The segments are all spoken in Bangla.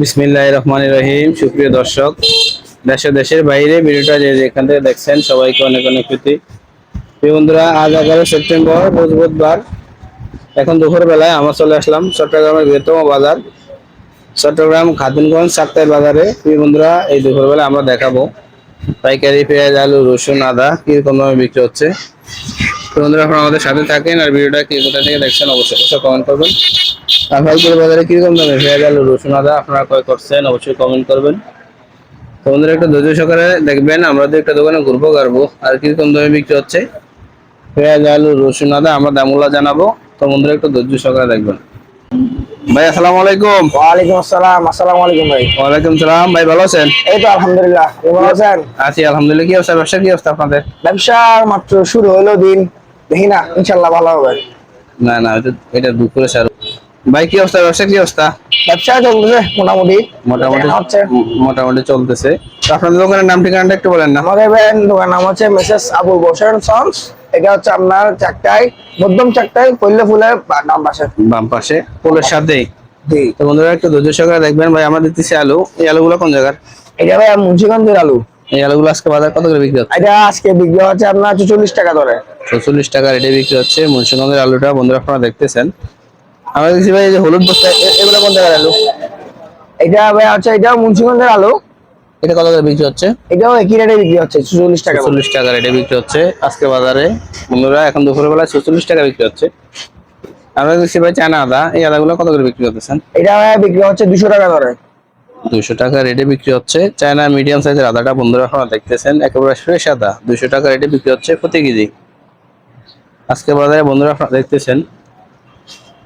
বিসমিল্লাহ রহমান রহিম। সুপ্রিয় দর্শক, দেশে দেশের বাইরে ভিডিওটা যে যেখান থেকে দেখছেন, সবাইকে অনেক অনেক প্রীতি। বন্ধুরা, আজ এগারো সেপ্টেম্বর, রোজ বুধবার। এখন দুপুরবেলায় আমরা চলে আসলাম চট্টগ্রামের বৃহত্তম বাজার, চট্টগ্রাম খাদিমগঞ্জ সাপ্তাহের বাজারে। বন্ধুরা, এই দুপুর বেলায় আমরা দেখাবো পাইকারি, পেঁয়াজ, আলু, রসুন, আদা কীরকম দামে বিক্রি হচ্ছে। বন্ধুরা, আপনারা আমাদের সাথে থাকেন আর ভিডিওটা কি কোথা থেকে দেখছেন অবশ্যই অবশ্যই কমেন্ট করবেন। পাইকারি বাজারে কীরকম দামে পেঁয়াজ আলু রসুন আদা আপনারা ক্রয় করছেন? অবশ্যই কমেন্ট করবেন। তো বন্ধুরা একটু ধৈর্য সহকারে দেখবেন আমরা তো একটা দোকানে ঘুরবো গাড়বো আর কীরকম দামে বিক্রি হচ্ছে? পেঁয়াজ আলু রসুন আদা আমরা দামগুলো জানাব। তো বন্ধুরা একটু ধৈর্য সহকারে দেখবেন। ভাই আসসালামু আলাইকুম। ওয়ালাইকুম আসসালাম আসসালামু আলাইকুম ভাই। ওয়ালাইকুম সালাম ভাই ভালো আছেন? এই তো আলহামদুলিল্লাহ ভালো আছেন? আছি আলহামদুলিল্লাহ। কি অবস্থা ব্যবসা কি অবস্থা আপনাদের? ব্যবসা মাত্র শুরু হলো দিন দেখি না ইনশাল্লাহ ভালো হবে। না না এটা দুপুরে স্যার ভাই কি অবস্থা? ব্যবসা কি অবস্থা? ব্যবসা চলতেছে মোটামুটি। মোটামুটি হচ্ছে মোটামুটি চলতেছে। আপনাদের দোকানের নাম ঠিকানাটা একটু বলেন না। আমাদের ব্যান্ড দোকান নাম হচ্ছে মেসেস আবুল বসেন সন্স। এটা হচ্ছে আপনার চারটায় মধ্যম চারটায় পল্লে ফুলে নাম পাশে। বাম পাশে পোলের সাথেই। তো বন্ধুরা একটু ধৈর্য সহকারে দেখবেন। ভাই আমরা দিতেছি আলু। এই আলুগুলো কোন জায়গার? এটা ভাই মুন্সিগঞ্জের আলু। এই আলুগুলো আজকে বাজার কত করে বিক্রি হচ্ছে? এটা আজকে বিক্রি হচ্ছে আপনার চল্লিশ টাকা ধরে। চল্লিশ টাকা রেটে বিক্রি হচ্ছে মুন্সিগঞ্জের আলুটা। বন্ধুরা আপনারা দেখতেছেন। আমরা দেখছি ভাই এই যে হলুদ বস্তা এগুলো কোন জায়গার আলু? এটা ভাই হচ্ছে এটা মুন্সিগঞ্জের আলু। এটা কত করে বিক্রি হচ্ছে? এটাও একই রেটে বিক্রি হচ্ছে চল্লিশ টাকা। চল্লিশ টাকা রেটে বিক্রি হচ্ছে। আজকে বাজারে বন্ধুরা এখন দুপুরের বেলা চল্লিশ টাকা বিক্রি হচ্ছে। আমরা দেখছি ভাই চায়না আদা এই আদাগুলো কত করে বিক্রি করতেছেন? এটা ভাই বিক্রি হচ্ছে দুশো টাকা করে। দুশো টাকা রেটে বিক্রি হচ্ছে। চায়না মিডিয়াম সাইজের আদাটা বন্ধুরা আপনারা দেখতেছেন একেবারে ফ্রেশ আদা। দুশো টাকা রেটে বিক্রি হচ্ছে প্রতি কেজি। আজকে বাজারে বন্ধুরা আপনারা দেখতেছেন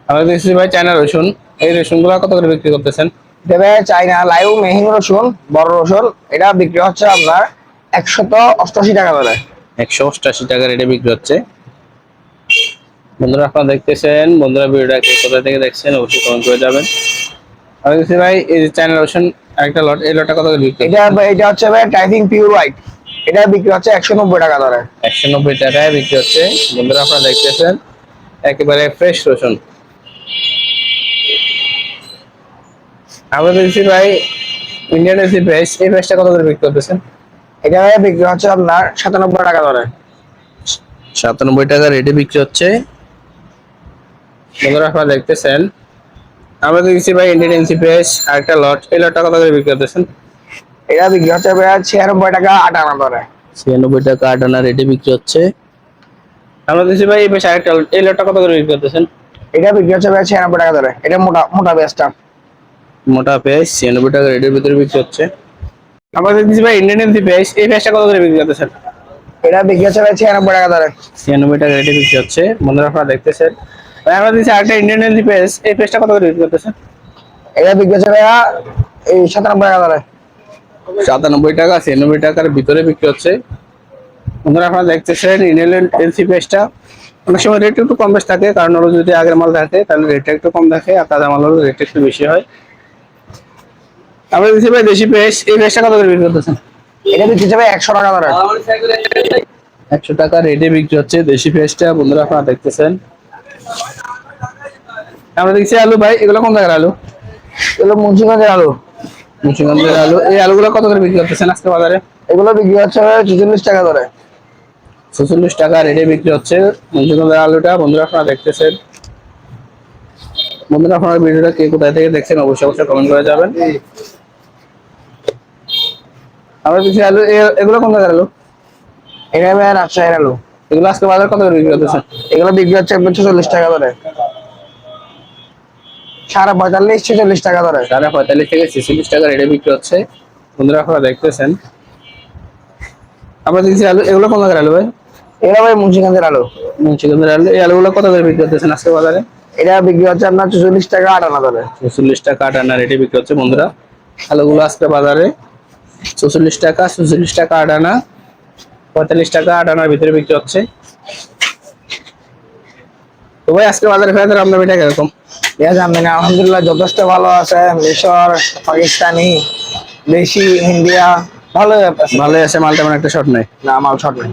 আমরা দেখছি ভাই চায়না রসুন এই রসুনগুলো কত করে বিক্রি করতেছেন? দেবে চাইনা লাইভ মেহিন রসুন বড় রসুন। এটা বিক্রি হচ্ছে আপনার একশত অষ্টআশি টাকা ধরে একশো অষ্টাশি টাকা রেটে বিক্রি হচ্ছে। বন্ধুরা আপনারা দেখতেছেন? বন্ধুরা ভিডিওটা কে কোথা থেকে দেখছেন অবশ্যই কমেন্ট করে যাবেন আমরা দেখছি ভাই এই যে চায়না রসুন একটা লট এই লটটা কত করে বিক্রি এটা এটা হচ্ছে ভাই টাইপিং পিওর হোয়াইট এটা বিক্রি হচ্ছে একশো নব্বই টাকা ধরে। একশো নব্বই টাকায় বিক্রি হচ্ছে। বন্ধুরা আপনারা দেখতেছেন? একেবারে ফ্রেশ রসুন। আমরা দেখছি ভাই ইন্ডিয়ান এসি পেস্ট এই পেস্টটা কত করে বিক্রি করতেছেন? এটা বিক্রি হচ্ছে আপনার সাতানব্বই টাকা ধরে। সাতানব্বই টাকা রেটে বিক্রি হচ্ছে। বন্ধুরা আপনারা দেখতেছেন আমরা দেখছি ভাই ইন্ডিয়ান এসি পেস্ট আরেকটা লট এই লটটা কত করে বিক্রি করতেছেন? এটা বিক্রি হচ্ছে ভাই ছিয়ানব্বই টাকা আটানা ধরে। ছিয়ানব্বই টাকা আট আনা রেটে বিক্রি হচ্ছে। আমরা দেখছি ভাই এই আরেকটা এই লটটা কত করে বিক্রি করতেছেন? এটা বিক্রি হচ্ছে ভাই ছিয়ানব্বই টাকা ধরে। এটা মোটা মোটা বেসটা মোটা পেস্ট ছিয়ানব্বই টাকা রেটের ভিতরে বিক্রি হচ্ছে। আমরা দেখছি ভাই ইন্ডিয়ান এসি পেস্ট এই পেস্টটা কত করে বিক্রি করতেছেন এটা বিক্রি হচ্ছে ভাই ছিয়ানব্বই টাকা ধরে। ছিয়ানব্বই টাকা রেটে বিক্রি হচ্ছে। বন্ধুরা আপনারা দেখতেছেন। ভাই আমরা দিচ্ছি আরেকটা ইন্ডিয়ান এলজি পেস্ট এই পেস্টটা কত করে বিক্রি করতেছেন এটা বিক্রি হচ্ছে ভাইয়া এই সাতানব্বই টাকা ধরে। সাতানব্বই টাকা ছিয়ানব্বই টাকার ভিতরে বিক্রি হচ্ছে। বন্ধুরা আপনারা দেখতেছেন ইন্ডিয়ান এলসি পেস্টটা অনেক সময় রেট একটু কম বেশ থাকে কারণ ওরা যদি আগের মাল থাকে তাহলে রেটটা একটু কম থাকে আর তাজা মাল হলে রেট একটু বেশি হয়। আমরা দিচ্ছি ভাই দেশি পেস্ট এই পেস্টটা কত করে বিক্রি করতেছেন? এটা হচ্ছে ভাই একশো টাকা ধরে। একশো টাকা রেটে বিক্রি হচ্ছে দেশি পেস্টটা বন্ধুরা আপনারা দেখতেছেন। আমরা দেখছি আলু ভাই এগুলো কোন জায়গার আলু? এগুলো মুন্সিগঞ্জের আলু। মুন্সিগঞ্জের আলু। এই আলুগুলো কত করে বিক্রি করতেছেন আজকে বাজারে? এগুলো বিক্রি হচ্ছে ছেচল্লিশ টাকা ধরে। ছচল্লিশ টাকা রেটে বিক্রি হচ্ছে। মুন্সিগঞ্জের আলুটা বন্ধুরা আপনারা দেখতেছেন। বন্ধুরা আপনারা ভিডিওটা কে কোথায় থেকে দেখছেন অবশ্যই অবশ্যই কমেন্ট করে যাবেন। আমরা দেখছি আলু এগুলো কোন জায়গার আলু? এটা ভাই রাজশাহীর আলু। এগুলো আজকে বাজার কত করে বিক্রি করতেছেন এগুলো বিক্রি হচ্ছে ছেচল্লিশ টাকা ধরে সাড়ে পঁয়তাল্লিশ ছেচল্লিশ টাকা ধরে সাড়ে পঁয়তাল্লিশ থেকে ছেচল্লিশ টাকা রেটে বিক্রি হচ্ছে। বন্ধুরা আপনারা দেখতেছেন। আমরা দেখছি আলু? এগুলো কোন জায়গার আলু ভাই? এটা ভাই মুন্সিগঞ্জের আলু। মুন্সিগঞ্জের আলু। এই আলুগুলো কত করে বিক্রি করতেছেন আজকে বাজারে? এটা বিক্রি হচ্ছে আপনার চল্লিশ টাকা আটানা দরে চল্লিশ টাকা আটানা রেটে বিক্রি হচ্ছে বন্ধুরা আলুগুলো আজকে বাজারে চৌচল্লিশ টাকা চৌচল্লিশ টাকা আটানা পঁয়তাল্লিশ টাকা আটানার ভিতরে বিক্রি হচ্ছে। তো ভাই আজকে বাজারে ফেরাতে আপনার এটা কীরকম? পেঁয়াজ আমদানি আলহামদুলিল্লাহ যথেষ্ট ভালো আছে মিশর পাকিস্তানি দেশি ইন্ডিয়া। ভালো আছে। ভালোই আছে মাল তেমন একটা শর্ট নাই। না মাল শর্ট নেই।